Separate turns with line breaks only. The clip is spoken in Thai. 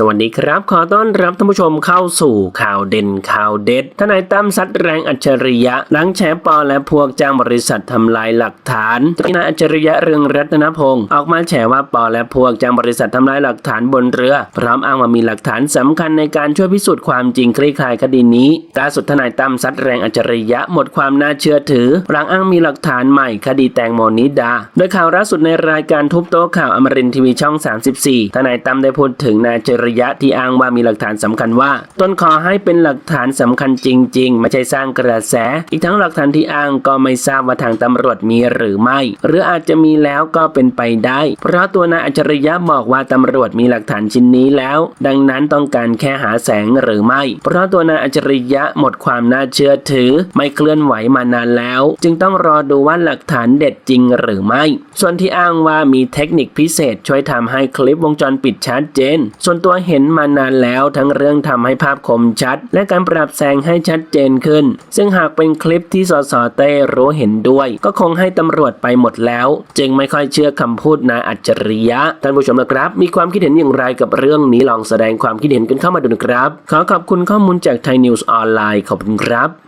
สวัสดีครับ ขอต้อนรับท่านผู้ชมเข้าสู่ข่าวเด่นข่าวเด็ด ทนายตั้มซัดแรงอัจฉริยะ หลังแฉปอและพวกจ้างบริษัททำลายหลักฐานที่นายอัจฉริยะเรืองรัตนพงศ์ออกมาแฉว่าปอและพวกจ้างบริษัททำลายหลักฐานบนเรือ พร้อมอ้างว่ามีหลักฐานสำคัญในการช่วยพิสูจน์ความจริงคลี่คลายคดีนี้ล่าสุดทนายตั้มซัดแรงอัจฉริยะหมดความน่าเชื่อถือหลังอ้างมีหลักฐานใหม่คดีแตงโมนิดา โดยข่าวล่าสุดในรายการทุบโต๊ะข่าวอมรินทร์ทีวีช่อง 34 ทนายตั้มได้พูดถึงนายอัจฉริยะที่อ้างว่ามีหลักฐานสำคัญว่า ตนขอให้เป็นหลักฐานสำคัญจริง ๆ ไม่ใช่สร้างกระแส อีกทั้งหลักฐานที่อ้างก็ไม่ทราบว่าทางตำรวจมีหรือไม่ หรืออาจจะมีแล้วก็เป็นไปได้ เพราะตัวนายอัจฉริยะบอกว่าตำรวจมีหลักฐานชิ้นนี้แล้ว ดังนั้นต้องการแค่หาแสงหรือไม่ เพราะตัวนายอัจฉริยะหมดความน่าเชื่อถือ ไม่เคลื่อนไหวมานานแล้ว จึงต้องรอดูว่าหลักฐานเด็ดจริงหรือไม่ ส่วนที่อ้างว่ามีเทคนิคพิเศษช่วยทำให้คลิปวงจรปิดชัดเจน ส่วนตัวเห็นมานานแล้วทั้งเรื่องทำให้ภาพคมชัด และการปรับแสงให้ชัดเจนขึ้น ซึ่งหากเป็นคลิปที่สสเต้รู้เห็นด้วย ก็คงให้ตำรวจไปหมดแล้ว จึงไม่ค่อยเชื่อคำพูดนายอัจฉริยะท่านผู้ชมนะครับ มีความคิดเห็นอย่างไรกับเรื่องนี้ลองแสดงความคิดเห็นกันเข้ามาดูนะครับ ขอขอบคุณข้อมูลจากไทยนิวส์ออนไลน์ขอบคุณครับ